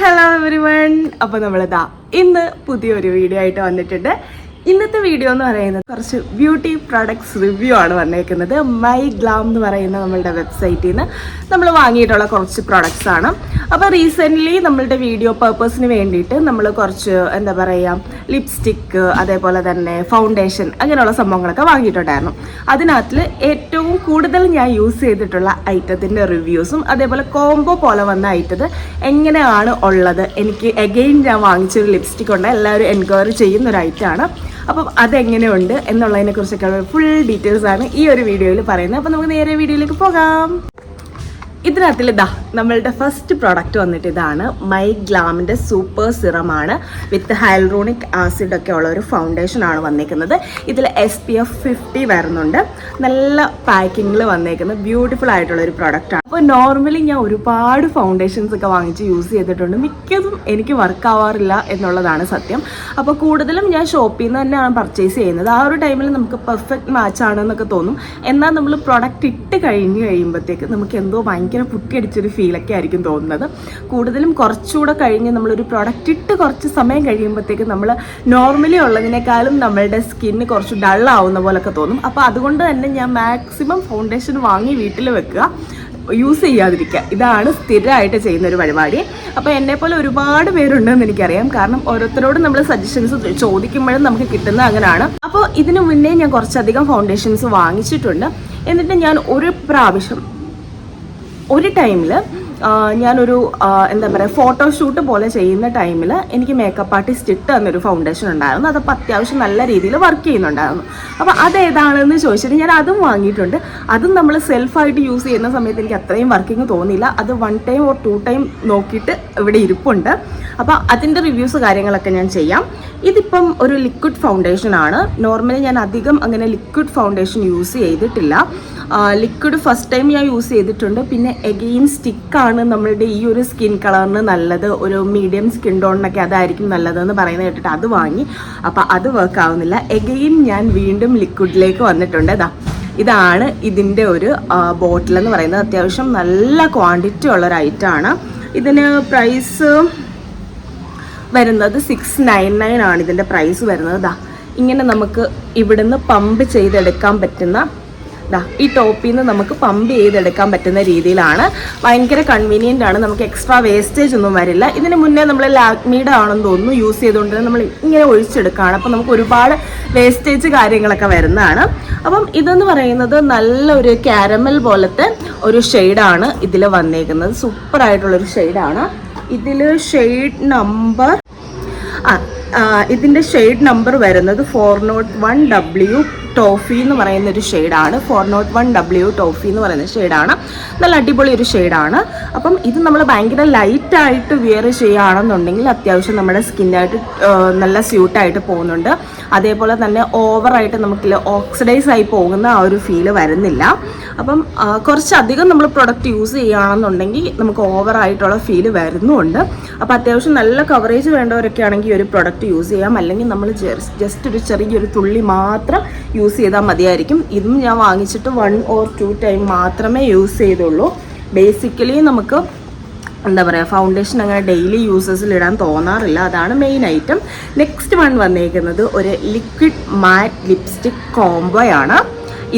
Hello every one അപ്പോൾ നമ്മളിതാ ഇന്ന് പുതിയൊരു വീഡിയോ ആയിട്ട് വന്നിട്ടുണ്ട്. ഇന്നത്തെ വീഡിയോ എന്ന് പറയുന്നത് കുറച്ച് ബ്യൂട്ടി പ്രൊഡക്ട്സ് റിവ്യൂ ആണ് വന്നേക്കുന്നത്. മൈ ഗ്ലാം എന്ന് പറയുന്ന നമ്മളുടെ വെബ്സൈറ്റിൽ നിന്ന് നമ്മൾ വാങ്ങിയിട്ടുള്ള കുറച്ച് പ്രൊഡക്ട്സ് ആണ്. അപ്പോൾ റീസെന്റ്ലി നമ്മളുടെ വീഡിയോ പേർപ്പസിന് വേണ്ടിയിട്ട് നമ്മൾ കുറച്ച് എന്താ പറയുക ലിപ്സ്റ്റിക്ക് അതേപോലെ തന്നെ ഫൗണ്ടേഷൻ അങ്ങനെയുള്ള സംഭവങ്ങളൊക്കെ വാങ്ങിയിട്ടുണ്ടായിരുന്നു. അതിനകത്തിൽ ഏറ്റവും കൂടുതൽ ഞാൻ യൂസ് ചെയ്തിട്ടുള്ള ഐറ്റത്തിന്റെ റിവ്യൂസും അതേപോലെ കോംബോ പോലെ വന്ന ഐറ്റത് എങ്ങനെയാണ് ഉള്ളത്? എനിക്ക് എഗെയിൻ ഞാൻ വാങ്ങിച്ചൊരു ലിപ്സ്റ്റിക് ഉണ്ട്. എല്ലാവരും എൻക്വയറി ചെയ്യുന്ന ഒരു ഐറ്റമാണ് അപ്പം അതെങ്ങനെയുണ്ട് എന്നുള്ളതിനെ കുറിച്ചൊക്കെ ഫുൾ ഡീറ്റെയിൽസ് ആണ് ഈ ഒരു വീഡിയോയിൽ പറയുന്നത്. അപ്പം നമുക്ക് നേരെ വീഡിയോയിലേക്ക് പോകാം. ഇതിനകത്തിൽ ഇതാ നമ്മളുടെ ഫസ്റ്റ് പ്രോഡക്റ്റ് വന്നിട്ട് ഇതാണ് മൈ ഗ്ലാമിന്റെ സൂപ്പർ സിറമാണ് വിത്ത് ഹൈൽറോണിക് ആസിഡ് ഒക്കെ ഉള്ള ഒരു ഫൗണ്ടേഷൻ ആണ് വന്നേക്കുന്നത്. ഇതിൽ എസ് പി എഫ് ഫിഫ്റ്റി വരുന്നുണ്ട്. നല്ല പാക്കിങ്ങിൽ വന്നേക്കുന്ന ബ്യൂട്ടിഫുൾ ആയിട്ടുള്ള ഒരു ആണ്. അപ്പോൾ നോർമലി ഞാൻ ഒരുപാട് ഫൗണ്ടേഷൻസ് ഒക്കെ വാങ്ങിച്ച് യൂസ് ചെയ്തിട്ടുണ്ട്. മിക്കതും എനിക്ക് വർക്ക് ആവാറില്ല എന്നുള്ളതാണ് സത്യം. അപ്പോൾ കൂടുതലും ഞാൻ ഷോപ്പിൽ നിന്ന് തന്നെയാണ് പർച്ചേസ് ചെയ്യുന്നത്. ആ ഒരു ടൈമിൽ നമുക്ക് പെർഫെക്റ്റ് മാച്ച് ആണെന്നൊക്കെ തോന്നും. എന്നാൽ നമ്മൾ പ്രൊഡക്റ്റ് ഇട്ട് കഴിഞ്ഞ് കഴിയുമ്പോഴത്തേക്ക് നമുക്ക് എന്തോ ഭയങ്കര പുട്ടിയടിച്ചൊരു ഫീലൊക്കെ ആയിരിക്കും തോന്നുന്നത്. കൂടുതലും കുറച്ചുകൂടെ കഴിഞ്ഞ് നമ്മളൊരു പ്രൊഡക്റ്റ് ഇട്ട് കുറച്ച് സമയം കഴിയുമ്പോഴത്തേക്ക് നമ്മൾ നോർമലി ഉള്ളതിനേക്കാളും നമ്മളുടെ സ്കിന്ന് കുറച്ച് ഡൾ ആവുന്ന പോലൊക്കെ തോന്നും. അപ്പോൾ അതുകൊണ്ട് തന്നെ ഞാൻ മാക്സിമം ഫൗണ്ടേഷൻ വാങ്ങി വീട്ടിൽ വെക്കുക. യൂസ് ചെയ്യാതിരിക്കുക. ഇതാണ് സ്ഥിരമായിട്ട് ചെയ്യുന്ന ഒരു പരിപാടി. അപ്പോൾ എന്നെപ്പോലെ ഒരുപാട് പേരുണ്ടെന്ന് എനിക്കറിയാം. കാരണം ഓരോരുത്തരോടും നമ്മൾ സജഷൻസ് ചോദിക്കുമ്പോഴും നമുക്ക് കിട്ടുന്നത് അങ്ങനെയാണ് അപ്പോൾ ഇതിനു മുന്നേ ഞാൻ കുറച്ചധികം ഫൗണ്ടേഷൻസ് വാങ്ങിച്ചിട്ടുണ്ട്. എന്നിട്ട് ഞാൻ ഒരു പ്രാവശ്യം ഒരു ടൈമിൽ ഞാനൊരു എന്താ പറയുക ഫോട്ടോഷൂട്ട് പോലെ ചെയ്യുന്ന ടൈമിൽ എനിക്ക് മേക്കപ്പ് ആർട്ടിസ്റ്റ് ഇട്ട് തന്നൊരു ഫൗണ്ടേഷൻ ഉണ്ടായിരുന്നു. അതപ്പോൾ അത്യാവശ്യം നല്ല രീതിയിൽ വർക്ക് ചെയ്യുന്നുണ്ടായിരുന്നു. അപ്പോൾ അതേതാണെന്ന് ചോദിച്ചിട്ട് ഞാൻ അതും വാങ്ങിയിട്ടുണ്ട്. അതും നമ്മൾ സെൽഫായിട്ട് യൂസ് ചെയ്യുന്ന സമയത്ത് എനിക്ക് അത്രയും വർക്കിംഗ് തോന്നിയില്ല. അത് one time or two time നോക്കിയിട്ട് ഇവിടെ ഇരിപ്പുണ്ട്. അപ്പോൾ അതിന്റെ റിവ്യൂസ് കാര്യങ്ങളൊക്കെ ഞാൻ ചെയ്യാം. ഇതിപ്പം ഒരു ലിക്വിഡ് ഫൗണ്ടേഷൻ ആണ്. നോർമലി ഞാൻ അധികം അങ്ങനെ ലിക്വിഡ് ഫൗണ്ടേഷൻ യൂസ് ചെയ്തിട്ടില്ല. ലിക്വിഡ് ഫസ്റ്റ് ടൈം ഞാൻ യൂസ് ചെയ്തിട്ടുണ്ട്. പിന്നെ എഗെയിൻ സ്റ്റിക്കാണ് നമ്മളുടെ ഈ ഒരു സ്കിൻ കളറിന് നല്ലത്. ഒരു മീഡിയം സ്കിൻ ടോണിനൊക്കെ അതായിരിക്കും നല്ലതെന്ന് പറയുന്നത് കേട്ടിട്ട് അത് വാങ്ങി. അപ്പോൾ അത് വർക്ക് ആവുന്നില്ല. എഗെയിൻ ഞാൻ വീണ്ടും ലിക്വിഡിലേക്ക് വന്നിട്ടുണ്ട്. ഇതാ ഇതാണ് ഇതിന്റെ ഒരു ബോട്ടിൽ എന്ന് പറയുന്നത്. അത്യാവശ്യം നല്ല ക്വാണ്ടിറ്റി ഉള്ള ഒരു ഐറ്റമാണ് ഇതിന് പ്രൈസ് വരുന്നത് സിക്സ് നയൻ നയൻ ആണ് ഇതിന്റെ പ്രൈസ് വരുന്നത്. ദാ ഇങ്ങനെ നമുക്ക് ഇവിടുന്ന് പമ്പ് ചെയ്തെടുക്കാൻ പറ്റുന്ന ദാ ഈ ടോപ്പിൽ നിന്ന് നമുക്ക് പമ്പ് ചെയ്തെടുക്കാൻ പറ്റുന്ന രീതിയിലാണ്. ഭയങ്കര കൺവീനിയന്റ് ആണ്. നമുക്ക് എക്സ്ട്രാ വേസ്റ്റേജ് ഒന്നും വരില്ല. ഇതിന് മുന്നേ നമ്മൾ ലാക്മിയുടെ ആണെന്ന് തോന്നുന്നു യൂസ് ചെയ്തുകൊണ്ട് നമ്മൾ ഇങ്ങനെ ഒഴിച്ചെടുക്കുകയാണ് അപ്പം നമുക്ക് ഒരുപാട് വേസ്റ്റേജ് കാര്യങ്ങളൊക്കെ വരുന്നതാണ്. അപ്പം ഇതെന്ന് പറയുന്നത് നല്ലൊരു ക്യാരമൽ പോലത്തെ ഒരു ഷെയ്ഡാണ് ഇതിൽ വന്നേക്കുന്നത്. സൂപ്പറായിട്ടുള്ളൊരു ഷെയ്ഡാണ് ഇതിൽ ഷെയ്ഡ് നമ്പർ ഇതിന്റെ ഷെയ്ഡ് നമ്പർ വരുന്നത് four naught one W toffee എന്ന് പറയുന്ന ഒരു ഷെയ്ഡാണ്. Four naught one W toffee എന്ന് പറയുന്ന ഷെയ്ഡാണ്. നല്ല അടിപൊളി ഒരു ഷെയ്ഡാണ്. അപ്പം ഇത് നമ്മൾ ഭയങ്കര ലൈറ്റായിട്ട് വിയർ ചെയ്യുകയാണെന്നുണ്ടെങ്കിൽ അത്യാവശ്യം നമ്മുടെ സ്കിന്നായിട്ട് നല്ല സ്യൂട്ടായിട്ട് പോകുന്നുണ്ട്. അതേപോലെ തന്നെ ഓവറായിട്ട് നമുക്ക് ഓക്സിഡൈസ് ആയി പോകുന്ന ആ ഒരു ഫീൽ വരുന്നില്ല. അപ്പം കുറച്ചധികം നമ്മൾ പ്രൊഡക്റ്റ് യൂസ് ചെയ്യുകയാണെന്നുണ്ടെങ്കിൽ നമുക്ക് ഓവറായിട്ടുള്ള ഫീൽ വരുന്നുമുണ്ട് അപ്പം അത്യാവശ്യം നല്ല കവറേജ് വേണ്ടവരൊക്കെ ആണെങ്കിൽ ഒരു പ്രൊഡക്റ്റ് യൂസ് ചെയ്യാം. അല്ലെങ്കിൽ നമ്മൾ ജസ്റ്റ് ഒരു ചെറിയൊരു തുള്ളി മാത്രം യൂസ് ചെയ്താൽ മതിയായിരിക്കും. ഇതും ഞാൻ വാങ്ങിച്ചിട്ട് വൺ ഓർ ടു ടൈം മാത്രമേ യൂസ് ചെയ്തുള്ളൂ. ബേസിക്കലി നമുക്ക് എന്താ പറയുക ഫൗണ്ടേഷൻ അങ്ങനെ ഡെയിലി യൂസസിൽ ഇടാൻ തോന്നാറില്ല. അതാണ് മെയിൻ ഐറ്റം നെക്സ്റ്റ് വൺ വന്നേക്കുന്നത് ഒരു ലിക്വിഡ് മാറ്റ് ലിപ്സ്റ്റിക് കോംബോയാണ്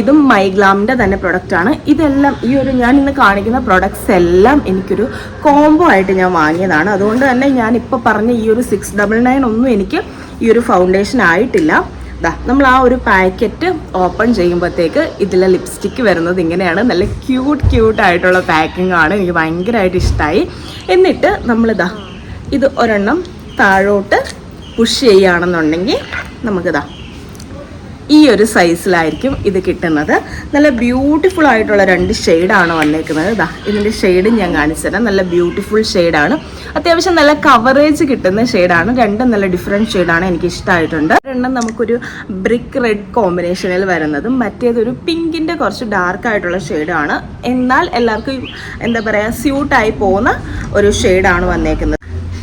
ഇതും മൈഗ്ലാമിന്റെ തന്നെ പ്രൊഡക്റ്റാണ് ആണ്. ഇതെല്ലാം ഈ ഒരു ഞാൻ ഇന്ന് കാണിക്കുന്ന പ്രൊഡക്ട്സ് എല്ലാം എനിക്കൊരു കോംബോ ആയിട്ട് ഞാൻ വാങ്ങിയതാണ്. അതുകൊണ്ട് തന്നെ ഞാൻ ഇപ്പോൾ പറഞ്ഞ ഈ ഒരു സിക്സ് ഡബിൾ നയൻ ഒന്നും എനിക്ക് ഈ ഒരു ഫൗണ്ടേഷൻ ആയിട്ടില്ല. ദാ നമ്മൾ ആ ഒരു പാക്കറ്റ് ഓപ്പൺ ചെയ്യുമ്പോഴത്തേക്ക് ഇതിലെ ലിപ്സ്റ്റിക്ക് വരുന്നത് ഇങ്ങനെയാണ്. നല്ല ക്യൂട്ട് ക്യൂട്ട് ആയിട്ടുള്ള പാക്കിംഗ് ആണ്. എനിക്ക് ഭയങ്കരമായിട്ട് ഇഷ്ടമായി എന്നിട്ട് നമ്മളിതാ ഇത് ഒരെണ്ണം താഴോട്ട് പുഷ് ചെയ്യുകയാണെന്നുണ്ടെങ്കിൽ നമുക്കിതാ ഈ ഒരു സൈസിലായിരിക്കും ഇത് കിട്ടുന്നത്. നല്ല ബ്യൂട്ടിഫുൾ ആയിട്ടുള്ള രണ്ട് ഷെയ്ഡാണ് വന്നേക്കുന്നത്. ഇതാ ഇതിന്റെ ഷെയ്ഡ് ഞാൻ കാണിച്ചു തരാം. നല്ല ബ്യൂട്ടിഫുൾ ഷെയ്ഡാണ് അത്യാവശ്യം നല്ല കവറേജ് കിട്ടുന്ന ഷെയ്ഡാണ് രണ്ടും നല്ല ഡിഫറെന്റ് ഷെയ്ഡാണ് എനിക്ക് ഇഷ്ടമായിട്ടുണ്ട് രണ്ടും നമുക്കൊരു ബ്രിക്ക് റെഡ് കോമ്പിനേഷനിൽ വരുന്നതും മറ്റേതൊരു പിങ്കിന്റെ കുറച്ച് ഡാർക്ക് ആയിട്ടുള്ള ഷെയ്ഡാണ് എന്നാൽ എല്ലാവർക്കും എന്താ പറയുക സ്യൂട്ടായി പോകുന്ന ഒരു ഷെയ്ഡാണ് വന്നേക്കുന്നത്.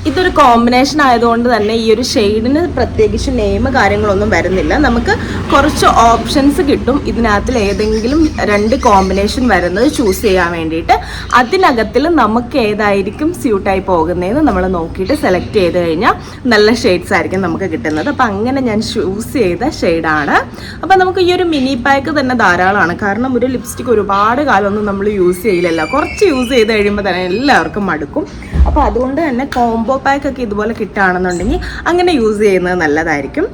ഇതൊരു കോമ്പിനേഷൻ ആയതുകൊണ്ട് തന്നെ ഈ ഒരു ഷെയ്ഡിന് പ്രത്യേകിച്ച് നെയിം കാര്യങ്ങളൊന്നും വരുന്നില്ല. നമുക്ക് കുറച്ച് ഓപ്ഷൻസ് കിട്ടും. ഇതിനകത്തിൽ ഏതെങ്കിലും രണ്ട് കോമ്പിനേഷൻ വരുന്നത് ചൂസ് ചെയ്യാൻ വേണ്ടിയിട്ട്. അതിനകത്തിൽ നമുക്ക് ഏതായിരിക്കും സ്യൂട്ടായി പോകുന്നതെന്ന് നമ്മൾ നോക്കിയിട്ട് സെലക്ട് ചെയ്ത് കഴിഞ്ഞാൽ നല്ല ഷെയ്ഡ്സ് ആയിരിക്കും നമുക്ക് കിട്ടുന്നത്. അപ്പം അങ്ങനെ ഞാൻ ചൂസ് ചെയ്ത ഷെയ്ഡാണ് അപ്പം നമുക്ക് ഈ ഒരു മിനി പാക്ക് തന്നെ ധാരാളമാണ്. കാരണം ഒരു ലിപ്സ്റ്റിക് ഒരുപാട് കാലമൊന്നും നമ്മൾ യൂസ് ചെയ്യില്ലല്ലോ. കുറച്ച് യൂസ് ചെയ്ത് കഴിയുമ്പോൾ തന്നെ എല്ലാവർക്കും മടുക്കും. അപ്പോൾ അതുകൊണ്ട് തന്നെ കോംബോ പാക്കൊക്കെ ഇതുപോലെ കിട്ടുകയാണെന്നുണ്ടെങ്കിൽ അങ്ങനെ യൂസ് ചെയ്യുന്നത് നല്ലതായിരിക്കും.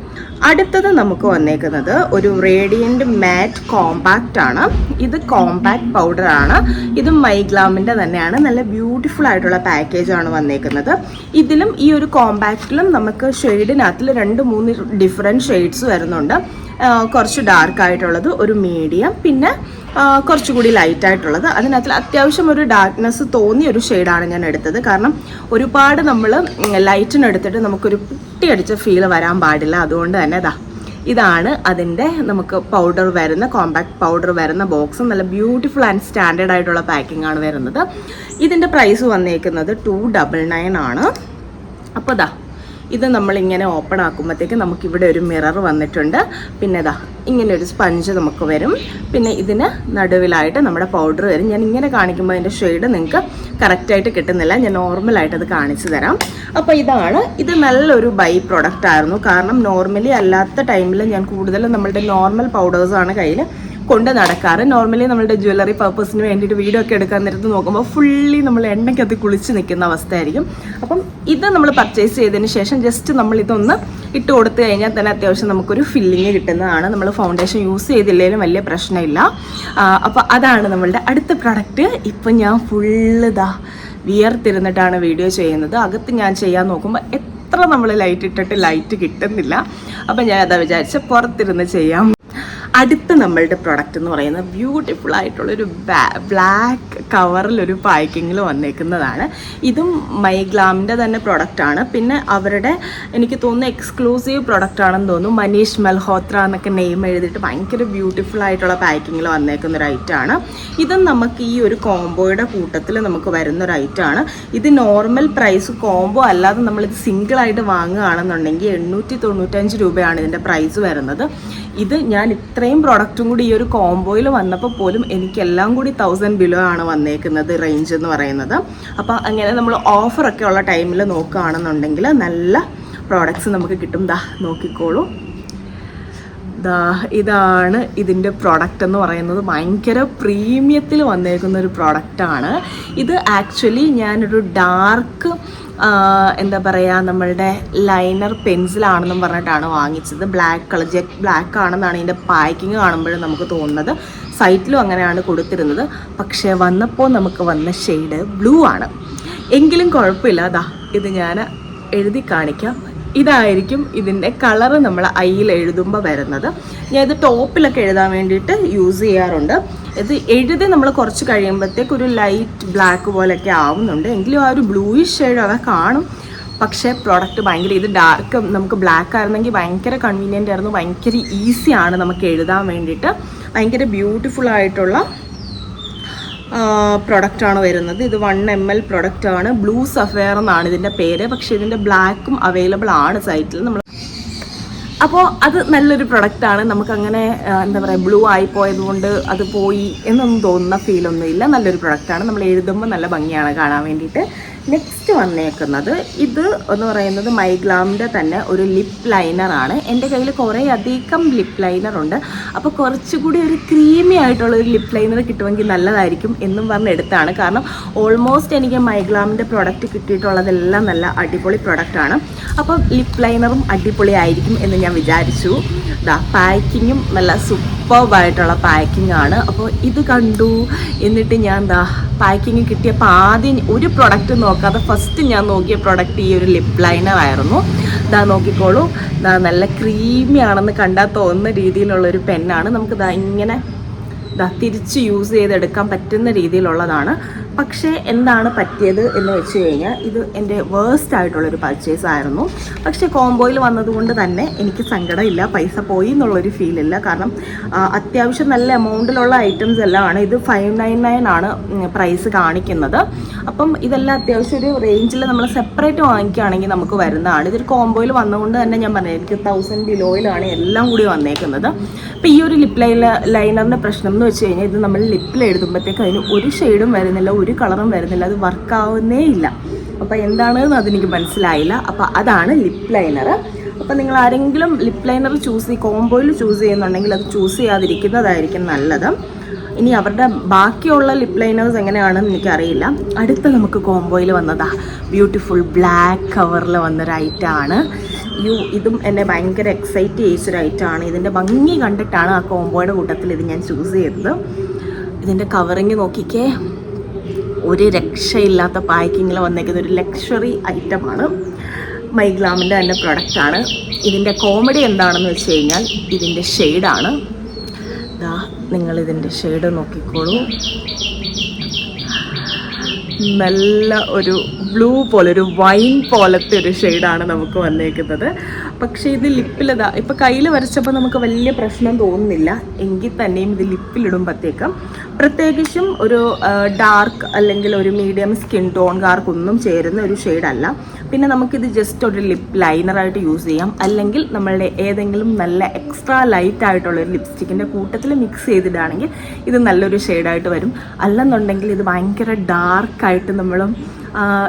അടുത്തത് നമുക്ക് വന്നേക്കുന്നത് ഒരു റേഡിയന്റ് മാറ്റ് കോമ്പാക്റ്റ് ആണ്. ഇത് കോമ്പാക്ട് പൗഡർ ആണ്. ഇത് മൈഗ്ലാമിന്റെ തന്നെയാണ്. നല്ല ബ്യൂട്ടിഫുൾ ആയിട്ടുള്ള പാക്കേജ് ആണ് വന്നേക്കുന്നത്. ഇതിലും ഈ ഒരു കോമ്പാക്റ്റിലും നമുക്ക് ഷെയ്ഡിനകത്തിൽ രണ്ട് മൂന്ന് ഡിഫറെന്റ് ഷെയ്ഡ്സ് വരുന്നുണ്ട്. കുറച്ച് ഡാർക്ക് ആയിട്ടുള്ളത് ഒരു മീഡിയം പിന്നെ കുറച്ചുകൂടി ലൈറ്റ് ആയിട്ടുള്ളത്. അതിനകത്ത് അത്യാവശ്യം ഒരു ഡാർക്ക്നെസ് തോന്നിയ ഒരു ഷെയ്ഡാണ് ഞാൻ എടുത്തത്. കാരണം ഒരുപാട് നമ്മൾ ലൈറ്റിന് എടുത്തിട്ട് നമുക്കൊരു പുട്ടിയടിച്ച ഫീൽ വരാൻ പാടില്ല. അതുകൊണ്ട് തന്നെ ഇതാ ഇതാണ് അതിന്റെ നമുക്ക് പൗഡർ വരുന്ന കോമ്പാക്ട് പൗഡർ വരുന്ന ബോക്സ് നല്ല ബ്യൂട്ടിഫുൾ ആൻഡ് സ്റ്റാൻഡേർഡ് ആയിട്ടുള്ള പാക്കിംഗ് ആണ് വരുന്നത്. ഇതിന്റെ പ്രൈസ് വന്നേക്കുന്നത് ടു ഡബിൾ നയൻ ആണ്. അപ്പോൾ ദാ ഇത് നമ്മളിങ്ങനെ ഓപ്പൺ ആക്കുമ്പോഴത്തേക്ക് നമുക്കിവിടെ ഒരു മിറർ വന്നിട്ടുണ്ട്. പിന്നെ ഇതാ ഇങ്ങനെ ഒരു സ്പഞ്ച് നമുക്ക് വരും. പിന്നെ ഇതിന് നടുവിലായിട്ട് നമ്മുടെ പൗഡർ വരും. ഞാൻ ഇങ്ങനെ കാണിക്കുമ്പോൾ അതിന്റെ ഷെയ്ഡ് നിങ്ങൾക്ക് കറക്റ്റായിട്ട് കിട്ടുന്നില്ല. ഞാൻ നോർമലായിട്ട് അത് കാണിച്ചു തരാം. അപ്പോൾ ഇതാണ് ഇത് നല്ലൊരു ബൈ പ്രൊഡക്റ്റ് ആയിരുന്നു. കാരണം നോർമലി അല്ലാത്ത ടൈമിൽ ഞാൻ കൂടുതലും നമ്മളുടെ നോർമൽ പൗഡേഴ്സാണ് കയ്യിൽ കൊണ്ട് നടക്കാറ്. നോർമലി നമ്മളുടെ ജ്വല്ലറി പർപ്പസിന് വേണ്ടിയിട്ട് വീഡിയോ ഒക്കെ എടുക്കാൻ നേരത്ത് നോക്കുമ്പോൾ ഫുള്ളി നമ്മൾ എണ്ണയ്ക്കകത്ത് കുളിച്ച് നിൽക്കുന്ന അവസ്ഥയായിരിക്കും. അപ്പം ഇത് നമ്മൾ പർച്ചേസ് ചെയ്തതിന് ശേഷം ജസ്റ്റ് നമ്മൾ ഇതൊന്ന് ഇട്ട് കൊടുത്തു കഴിഞ്ഞാൽ തന്നെ അത്യാവശ്യം നമുക്കൊരു ഫില്ലിങ് കിട്ടുന്നതാണ്. നമ്മൾ ഫൗണ്ടേഷൻ യൂസ് ചെയ്തില്ലെങ്കിലും വലിയ പ്രശ്നമില്ല. അപ്പോൾ അതാണ് നമ്മളുടെ അടുത്ത പ്രൊഡക്റ്റ് ഇപ്പം ഞാൻ ഫുള്ള് ഇതാ വിയർത്തിരുന്നിട്ടാണ് വീഡിയോ ചെയ്യുന്നത്. അകത്ത് ഞാൻ ചെയ്യാൻ നോക്കുമ്പോൾ എത്ര നമ്മൾ ലൈറ്റ് ഇട്ടിട്ട് ലൈറ്റ് കിട്ടുന്നില്ല. അപ്പം ഞാൻ അതാ വിചാരിച്ച പുറത്തിരുന്ന് ചെയ്യാം അടുത്ത നമ്മളുടെ പ്രൊഡക്റ്റ് എന്ന് പറയുന്നത് ബ്യൂട്ടിഫുൾ ആയിട്ടുള്ളൊരു ബ്ലാക്ക് കവറിലൊരു പാക്കിങ്ങിൽ വന്നേക്കുന്നതാണ്. ഇതും മൈഗ്ലാമിന്റെ തന്നെ പ്രൊഡക്റ്റാണ് പിന്നെ അവരുടെ എനിക്ക് തോന്നുന്നു എക്സ്ക്ലൂസീവ് പ്രൊഡക്റ്റ് ആണെന്ന് തോന്നുന്നു. മനീഷ് മൽഹോത്ര എന്നൊക്കെ നെയിം എഴുതിയിട്ട് ഭയങ്കര ബ്യൂട്ടിഫുൾ ആയിട്ടുള്ള പാക്കിങ്ങിൽ വന്നേക്കുന്ന ഒരു ഐറ്റമാണ് ഇതും നമുക്ക് ഈ ഒരു കോംബോയുടെ കൂട്ടത്തിൽ നമുക്ക് വരുന്ന ഒരു ഐറ്റമാണ് ഇത് നോർമൽ പ്രൈസ് കോംബോ അല്ലാതെ നമ്മളിത് സിംഗിളായിട്ട് വാങ്ങുകയാണെന്നുണ്ടെങ്കിൽ എണ്ണൂറ്റി തൊണ്ണൂറ്റഞ്ച് രൂപയാണ് ഇതിന്റെ പ്രൈസ് വരുന്നത്. ഇത് ഞാൻ ഇത്രയും പ്രോഡക്റ്റും കൂടി ഈ ഒരു കോംബോയിൽ വന്നപ്പോൾ പോലും എനിക്കെല്ലാം കൂടി തൗസൻഡ് ബിലോ ആണ് വന്നേക്കുന്നത് റേഞ്ച് എന്ന് പറയുന്നത്. അപ്പോൾ അങ്ങനെ നമ്മൾ ഓഫറൊക്കെ ഉള്ള ടൈമിൽ നോക്കുകയാണെന്നുണ്ടെങ്കിൽ നല്ല പ്രോഡക്റ്റ്സ് നമുക്ക് കിട്ടും. ദാ നോക്കിക്കോളൂ. ദാ ഇതാണ് ഇതിന്റെ പ്രോഡക്റ്റ് എന്ന് പറയുന്നത്. ഭയങ്കര പ്രീമിയത്തിൽ വന്നേക്കുന്ന ഒരു പ്രോഡക്റ്റാണ് ഇത് ആക്ച്വലി ഞാനൊരു ഡാർക്ക് എന്താ പറയുക നമ്മളുടെ ലൈനർ പെൻസിലാണെന്നും പറഞ്ഞിട്ടാണ് വാങ്ങിച്ചത്. ബ്ലാക്ക് കളർ ജെറ്റ് ബ്ലാക്ക് ആണെന്നാണ് ഇതിന്റെ പാക്കിങ് കാണുമ്പോഴും നമുക്ക് തോന്നുന്നത്. സൈറ്റിലും അങ്ങനെയാണ് കൊടുത്തിരുന്നത്. പക്ഷേ വന്നപ്പോൾ നമുക്ക് വന്ന ഷെയ്ഡ് ബ്ലൂ ആണ്. എങ്കിലും കുഴപ്പമില്ല. അതാ ഇത് ഞാൻ എഴുതി കാണിക്കാം. ഇതായിരിക്കും ഇതിന്റെ കളറ് നമ്മൾ ഐയിൽ എഴുതുമ്പോൾ വരുന്നത്. ഞാൻ ഇത് ടോപ്പിലൊക്കെ എഴുതാൻ വേണ്ടിയിട്ട് യൂസ് ചെയ്യാറുണ്ട്. ഇത് എഴുതി നമ്മൾ കുറച്ച് കഴിയുമ്പോഴത്തേക്ക് ഒരു ലൈറ്റ് ബ്ലാക്ക് പോലെയൊക്കെ ആവുന്നുണ്ട്. എങ്കിലും ആ ഒരു ബ്ലൂയിഷ് ഷെയ്ഡ് അവിടെ കാണും. പക്ഷേ പ്രോഡക്റ്റ് ഭയങ്കര ഇത് ഡാർക്ക് നമുക്ക് ബ്ലാക്ക് ആയിരുന്നെങ്കിൽ ഭയങ്കര കൺവീനിയന്റ് ആയിരുന്നു. ഭയങ്കര ഈസിയാണ് നമുക്ക് എഴുതാൻ വേണ്ടിയിട്ട്. ഭയങ്കര ബ്യൂട്ടിഫുൾ ആയിട്ടുള്ള പ്രൊഡക്റ്റ് ആണ് വരുന്നത്. ഇത് വൺ എം എൽ പ്രൊഡക്റ്റ് ആണ്. ബ്ലൂ സഫയർ എന്നാണ് ഇതിന്റെ പേര്. പക്ഷേ ഇതിന്റെ ബ്ലാക്കും അവൈലബിൾ ആണ് സൈറ്റിൽ നമ്മൾ അപ്പോൾ അത് നല്ലൊരു പ്രൊഡക്റ്റ് ആണ്. നമുക്കങ്ങനെ എന്താ പറയുക ബ്ലൂ ആയി പോയത് കൊണ്ട് അത് പോയി എന്നൊന്നും തോന്നുന്ന ഫീലൊന്നും ഇല്ല നല്ലൊരു പ്രൊഡക്റ്റാണ് നമ്മൾ എഴുതുമ്പോൾ നല്ല ഭംഗിയാണ് കാണാൻ വേണ്ടിയിട്ട്. നെക്സ്റ്റ് വന്നേക്കുന്നത് ഇത് എന്ന് പറയുന്നത് മൈഗ്ലാമിന്റെ തന്നെ ഒരു ലിപ്പ് ലൈനറാണ് എന്റെ കയ്യിൽ കുറേ അധികം ലിപ്പ് ലൈനർ ഉണ്ട്. അപ്പോൾ കുറച്ചുകൂടി ഒരു ക്രീമി ആയിട്ടുള്ള ഒരു ലിപ്പ് ലൈനർ കിട്ടുമെങ്കിൽ നല്ലതായിരിക്കും എന്നും പറഞ്ഞ് എടുത്താണ്. കാരണം ഓൾമോസ്റ്റ് എനിക്ക് മൈഗ്ലാമിന്റെ പ്രോഡക്റ്റ് കിട്ടിയിട്ടുള്ളതെല്ലാം നല്ല അടിപൊളി പ്രൊഡക്റ്റാണ് അപ്പോൾ ലിപ്പ് ലൈനറും അടിപൊളിയായിരിക്കും എന്ന് ഞാൻ വിചാരിച്ചു. ദാ പാക്കിങ്ങും നല്ല സൂപ്പർബായിട്ടുള്ള പാക്കിംഗ് ആണ് അപ്പോൾ ഇത് കണ്ടു. എന്നിട്ട് ഞാൻ ദാ പാക്കിങ് കിട്ടിയപ്പോൾ ആദ്യം ഒരു പ്രൊഡക്റ്റ് നോക്കാതെ ഫസ്റ്റ് ഞാൻ നോക്കിയ പ്രൊഡക്റ്റ് ഈ ഒരു ലിപ് ലൈനർ ആയിരുന്നു. ദാ നോക്കിക്കോളൂ. ദാ നല്ല ക്രീമി ആണെന്ന് കണ്ടാൽ തോന്നുന്ന രീതിയിലുള്ളൊരു പെന്നാണ് നമുക്ക് ദാ ഇങ്ങനെ ദാ തിരിച്ച് യൂസ് ചെയ്തെടുക്കാൻ പറ്റുന്ന രീതിയിലുള്ളതാണ്. പക്ഷേ എന്താണ് പറ്റിയത് എന്ന് വെച്ച് കഴിഞ്ഞാൽ ഇത് എന്റെ വേഴ്സ്റ്റ് ആയിട്ടുള്ളൊരു പർച്ചേസ് ആയിരുന്നു. പക്ഷേ കോംബോയിൽ വന്നതുകൊണ്ട് തന്നെ എനിക്ക് സങ്കടമില്ല പൈസ പോയി എന്നുള്ളൊരു ഫീലില്ല കാരണം അത്യാവശ്യം നല്ല എമൗണ്ടിലുള്ള ഐറ്റംസ് എല്ലാം ആണ് ഇത് ഫൈവ് നയൻ നയൻ ആണ് പ്രൈസ് കാണിക്കുന്നത്. അപ്പം ഇതെല്ലാം അത്യാവശ്യം ഒരു റേഞ്ചിൽ നമ്മൾ സെപ്പറേറ്റ് വാങ്ങിക്കുകയാണെങ്കിൽ നമുക്ക് വരുന്നതാണ്. ഇതൊരു കോംബോയിൽ വന്നതുകൊണ്ട് തന്നെ ഞാൻ പറഞ്ഞു എനിക്ക് തൗസൻഡ് ബിലോയിലാണ് എല്ലാം കൂടി വന്നേക്കുന്നത്. അപ്പം ഈ ഒരു ലിപ് ലൈനറിന്റെ പ്രശ്നം എന്ന് വെച്ച് കഴിഞ്ഞാൽ ഇത് നമ്മൾ ലിപ്പിൽ എഴുതുമ്പോഴത്തേക്ക് അതിന് ഒരു ഷെയ്ഡും വരുന്നില്ല ഒരു കളറും വരുന്നില്ല. അത് വർക്കാവുന്നേ ഇല്ല. അപ്പോൾ എന്താണെന്ന് അതെനിക്ക് മനസ്സിലായില്ല. അപ്പോൾ അതാണ് ലിപ് ലൈനർ അപ്പോൾ നിങ്ങൾ ആരെങ്കിലും ലിപ് ലൈനർ ചൂസ് ചെയ്ത് കോംബോയിൽ ചൂസ് ചെയ്യുന്നുണ്ടെങ്കിൽ അത് ചൂസ് ചെയ്യാതിരിക്കുന്നതായിരിക്കും നല്ലത്. ഇനി അവരുടെ ബാക്കിയുള്ള ലിപ് ലൈനേഴ്സ് എങ്ങനെയാണെന്ന് എനിക്കറിയില്ല. അടുത്ത നമുക്ക് കോംബോയിൽ വന്നതാ. ബ്യൂട്ടിഫുൾ ബ്ലാക്ക് കവറിൽ വന്നൊരു ഐറ്റമാണ് യു ഇതും എന്നെ ഭയങ്കര എക്സൈറ്റ് ചെയ്യിച്ചൊരു ഐറ്റമാണ് ഇതിന്റെ ഭംഗി കണ്ടിട്ടാണ് ആ കോംബോയുടെ കൂട്ടത്തിൽ ഇത് ഞാൻ ചൂസ് ചെയ്തത്. ഇതിന്റെ കവറിങ് നോക്കിക്കേ. ഒരു രക്ഷയില്ലാത്ത പാക്കിങ്ങിൽ വന്നേക്കുന്ന ഒരു ലക്ഷറി ഐറ്റമാണ്. മൈഗ്ലാമിന്റെ തന്നെ പ്രൊഡക്റ്റാണ്. ഇതിന്റെ കോമഡി എന്താണെന്ന് വെച്ച് കഴിഞ്ഞാൽ ഇതിന്റെ ഷെയ്ഡാണ്. ഇതിന്റെ ഷെയ്ഡ് നോക്കിക്കോളൂ. നല്ല ഒരു ബ്ലൂ പോലെ ഒരു വൈൻ പോലത്തെ ഒരു ഷെയ്ഡാണ് നമുക്ക് വന്നേക്കുന്നത്. പക്ഷേ ഇത് ലിപ്പിലതാ ഇപ്പം കയ്യിൽ വരച്ചപ്പോൾ നമുക്ക് വലിയ പ്രശ്നം തോന്നുന്നില്ല. എങ്കിൽ തന്നെയും ഇത് ലിപ്പിലിടുമ്പോഴത്തേക്കും പ്രത്യേകിച്ചും ഒരു ഡാർക്ക് അല്ലെങ്കിൽ ഒരു മീഡിയം സ്കിൻ ടോൺകാർക്കൊന്നും ചേരുന്ന ഒരു ഷെയ്ഡല്ല പിന്നെ നമുക്കിത് ജസ്റ്റ് ഒരു ലിപ്പ് ലൈനറായിട്ട് യൂസ് ചെയ്യാം. അല്ലെങ്കിൽ നമ്മളുടെ ഏതെങ്കിലും നല്ല എക്സ്ട്രാ ലൈറ്റ് ആയിട്ടുള്ള ഒരു ലിപ്സ്റ്റിക്കിന്റെ കൂട്ടത്തിൽ മിക്സ് ചെയ്തിടുകയാണെങ്കിൽ ഇത് നല്ലൊരു ഷെയ്ഡായിട്ട് വരും. അല്ലെന്നുണ്ടെങ്കിൽ ഇത് ഭയങ്കര ഡാർക്കായിട്ട് നമ്മളും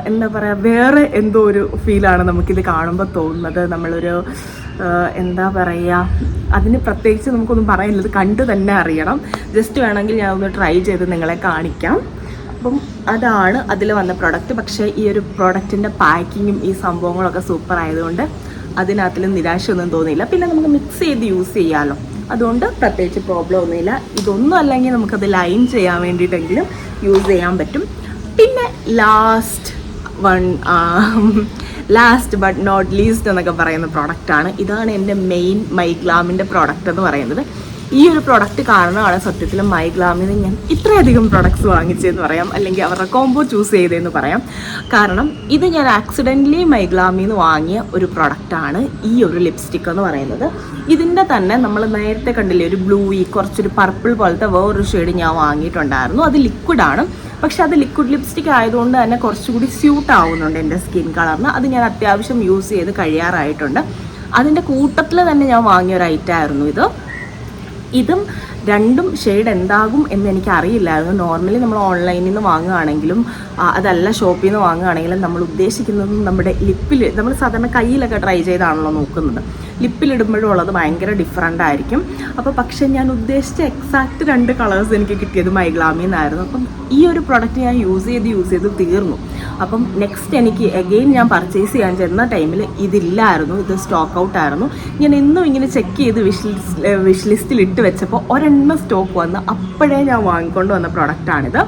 എന്താ പറയുക വേറെ എന്തോ ഒരു ഫീലാണ് നമുക്കിത് കാണുമ്പോൾ തോന്നുന്നത്. നമ്മളൊരു എന്താ പറയുക അതിന് പ്രത്യേകിച്ച് നമുക്കൊന്നും പറയാനില്ല ഇത് കണ്ടു തന്നെ അറിയണം. ജസ്റ്റ് വേണമെങ്കിൽ ഞാൻ ഒന്ന് ട്രൈ ചെയ്ത് നിങ്ങളെ കാണിക്കാം. അപ്പം അതാണ് അതിൽ വന്ന പ്രൊഡക്റ്റ് പക്ഷേ ഈ ഒരു പ്രൊഡക്റ്റിന്റെ പാക്കിങ്ങും ഈ സംഭവങ്ങളൊക്കെ സൂപ്പർ ആയതുകൊണ്ട് അതിനകത്തിൽ നിരാശയൊന്നും തോന്നിയില്ല. പിന്നെ നമുക്ക് മിക്സ് ചെയ്ത് യൂസ് ചെയ്യാമല്ലോ അതുകൊണ്ട് പ്രത്യേകിച്ച് പ്രോബ്ലം ഒന്നുമില്ല. ഇതൊന്നും അല്ലെങ്കിൽ നമുക്കത് ലൈൻ ചെയ്യാൻ വേണ്ടിയിട്ടെങ്കിലും യൂസ് ചെയ്യാൻ പറ്റും. പിന്നെ last one last but not least എന്നൊക്കെ പറയുന്ന പ്രോഡക്റ്റാണ് ഇതാണ് എന്റെ മെയിൻ മൈഗ്ലാമിന്റെ പ്രോഡക്റ്റ് എന്ന് പറയുന്നത്. ഈ ഒരു പ്രൊഡക്റ്റ് കാരണമാണ് സത്യത്തിൽ മൈഗ്ലാമിൽ നിന്ന് ഞാൻ ഇത്രയധികം പ്രൊഡക്ട്സ് വാങ്ങിച്ചതെന്ന് പറയാം. അല്ലെങ്കിൽ അവരുടെ കോംബോ ചൂസ് ചെയ്തതെന്ന് പറയാം. കാരണം ഇത് ഞാൻ ആക്സിഡന്റലി മൈഗ്ലാമിൽ നിന്ന് വാങ്ങിയ ഒരു പ്രൊഡക്റ്റാണ് ഈ ഒരു ലിപ്സ്റ്റിക് എന്ന് പറയുന്നത്. ഇതിന്റെ തന്നെ നമ്മൾ നേരത്തെ കണ്ടില്ലേ ഒരു ബ്ലൂ ഈ കുറച്ചൊരു പർപ്പിൾ പോലത്തെ വേറൊരു ഷെയ്ഡ് ഞാൻ വാങ്ങിയിട്ടുണ്ടായിരുന്നു. അത് ലിക്വിഡാണ് പക്ഷെ അത് ലിക്വിഡ് ലിപ്സ്റ്റിക് ആയതുകൊണ്ട് തന്നെ കുറച്ചുകൂടി സ്യൂട്ട് ആവുന്നുണ്ട് എന്റെ സ്കിൻ കളറിന് അത് ഞാൻ അത്യാവശ്യം യൂസ് ചെയ്ത് കഴിയാറായിട്ടുണ്ട്. അതിന്റെ കൂട്ടത്തിൽ തന്നെ ഞാൻ വാങ്ങിയ ഒരു ഐറ്റം ആയിരുന്നു ഇത്. ഇതും രണ്ടും ഷെയ്ഡ് എന്താകും എന്ന് എനിക്ക് അറിയില്ലായിരുന്നു നോർമലി നമ്മൾ ഓൺലൈനിൽ നിന്ന് വാങ്ങുകയാണെങ്കിലും അതല്ല ഷോപ്പിൽ നിന്ന് വാങ്ങുകയാണെങ്കിലും നമ്മൾ ഉദ്ദേശിക്കുന്നത് നമ്മുടെ ലിപ്പിൽ നമ്മൾ സാധാരണ കയ്യിലൊക്കെ ട്രൈ ചെയ്താണല്ലോ നോക്കുന്നത്. ലിപ്പിലിടുമ്പോഴും ഉള്ളത് ഭയങ്കര ഡിഫറെന്റ് ആയിരിക്കും. അപ്പോൾ പക്ഷേ ഞാൻ ഉദ്ദേശിച്ച എക്സാക്റ്റ് രണ്ട് കളേഴ്സ് എനിക്ക് കിട്ടിയത് മൈഗ്ലാമിൽ നിന്നായിരുന്നു. അപ്പം ഈ ഒരു പ്രൊഡക്റ്റ് ഞാൻ യൂസ് ചെയ്ത് യൂസ് ചെയ്ത് തീർന്നു. അപ്പം നെക്സ്റ്റ് എനിക്ക് എഗെയിൻ ഞാൻ പർച്ചേസ് ചെയ്യാൻ ചെന്ന ടൈമിൽ ഇതില്ലായിരുന്നു. ഇത് സ്റ്റോക്ക് ഔട്ട് ആയിരുന്നു. ഞാൻ എന്നും ഇങ്ങനെ ചെക്ക് ചെയ്ത് വിഷ് വിഷ് ലിസ്റ്റിൽ ഇട്ട് വെച്ചപ്പോൾ ഒരെണ്ണം സ്റ്റോക്ക് വന്ന് അപ്പോഴേ ഞാൻ വാങ്ങിക്കൊണ്ട് വന്ന പ്രൊഡക്റ്റാണിത്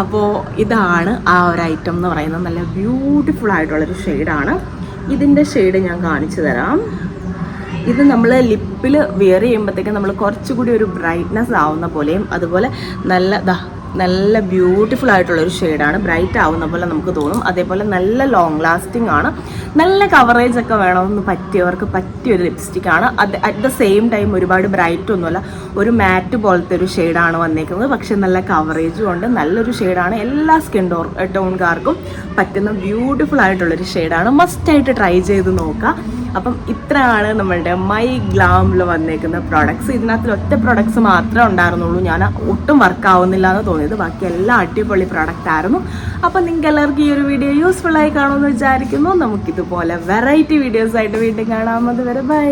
അപ്പോൾ ഇതാണ് ആ ഒരു ഐറ്റം എന്ന് പറയുന്നത്. നല്ല ബ്യൂട്ടിഫുൾ ആയിട്ടുള്ളൊരു ഷെയ്ഡാണ് ഇതിന്റെ ഷെയ്ഡ് ഞാൻ കാണിച്ചു തരാം. ഇത് നമ്മൾ ലിപ്പിൽ വെയർ ചെയ്യുമ്പോഴത്തേക്കും നമ്മൾ കുറച്ചുകൂടി ഒരു ബ്രൈറ്റ്നെസ് ആവുന്ന പോലെയും അതുപോലെ നല്ല ദാ നല്ല ബ്യൂട്ടിഫുൾ ആയിട്ടുള്ളൊരു ഷെയ്ഡാണ് ബ്രൈറ്റ് ആവുന്ന പോലെ നമുക്ക് തോന്നും. അതേപോലെ നല്ല ലോങ് ലാസ്റ്റിംഗ് ആണ്. നല്ല കവറേജ് ഒക്കെ വേണമെന്ന് പറ്റിയവർക്ക് പറ്റിയ ഒരു ലിപ്സ്റ്റിക് ആണ്. അത് അറ്റ് ദ സെയിം ടൈം ഒരുപാട് ബ്രൈറ്റ് ഒന്നുമല്ല ഒരു മാറ്റ് പോലത്തെ ഒരു ഷെയ്ഡാണ് വന്നേക്കുന്നത്. പക്ഷെ നല്ല കവറേജും ഉണ്ട്. നല്ലൊരു ഷെയ്ഡാണ് എല്ലാ സ്കിൻ ടോർ ടോൺകാർക്കും പറ്റുന്ന ബ്യൂട്ടിഫുൾ ആയിട്ടുള്ളൊരു ഷെയ്ഡാണ് മസ്റ്റായിട്ട് ട്രൈ ചെയ്ത് നോക്കുക. അപ്പം ഇത്രയാണ് നമ്മളുടെ മൈ ഗ്ലാമിൽ വന്നേക്കുന്ന പ്രോഡക്ട്സ് ഇതിനകത്ത് ഒറ്റ പ്രോഡക്ട്സ് മാത്രമേ ഉണ്ടായിരുന്നുള്ളൂ. ഞാൻ ഒട്ടും വർക്ക് ആവുന്നില്ല എന്ന് തോന്നിയത്. ബാക്കി എല്ലാം അടിപൊളി പ്രോഡക്റ്റ് ആയിരുന്നു. അപ്പം നിങ്ങൾക്ക് എല്ലാവർക്കും ഈ ഒരു വീഡിയോ യൂസ്ഫുൾ ആയി കാണുമെന്ന് വിചാരിക്കുന്നു. നമുക്കിതുപോലെ വെറൈറ്റി വീഡിയോസ് ആയിട്ട് വീണ്ടും കാണാമെന്ന് വരെ ബൈ